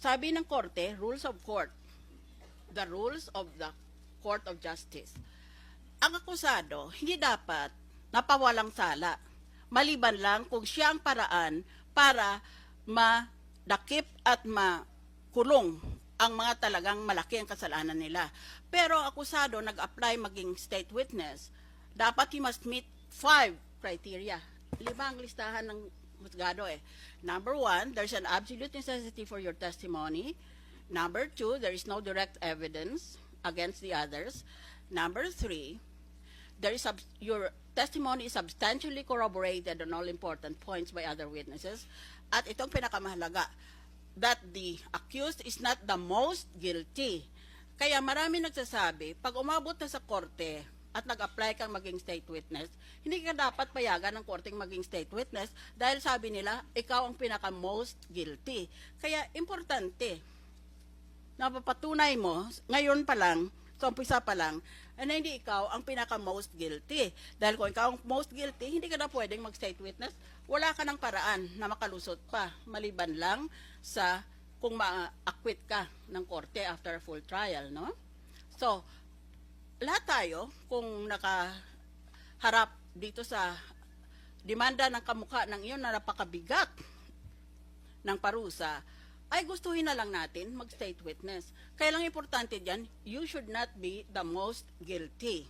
Sabi ng korte, rules of court, the rules of the Court of Justice. Ang akusado, hindi dapat napawalang sala. Maliban lang kung siya ang paraan para madakip at makulong ang mga talagang malaki ang kasalanan nila. Pero akusado nag-apply maging state witness, dapat he must meet five criteria. Lima ang listahan ng husgado eh. Number one, there's an absolute necessity for your testimony. Number two, there is no direct evidence against the others. Number three, there is your testimony is substantially corroborated on all important points by other witnesses. At itong pinakamahalaga, that the accused is not the most guilty. Kaya marami nagsasabi, pag umabot na sa korte at nag-apply kang maging state witness, hindi ka dapat payagan ng korteng maging state witness dahil sabi nila, ikaw ang pinaka-most guilty. Kaya importante, napapatunay mo, ngayon pa lang, sa umpisa pa lang, na hindi ikaw ang pinaka-most guilty. Dahil kung ikaw ang most guilty, hindi ka na pwedeng mag-state witness. Wala ka ng paraan na makalusot pa, maliban lang sa kung ma-acquit ka ng korte after a full trial, no? So, lahat tayo, kung nakaharap dito sa demanda ng kamukha ng iyon na napakabigat ng parusa, ay gustuhin na lang natin mag-state witness. Kaya lang importante dyan, you should not be the most guilty.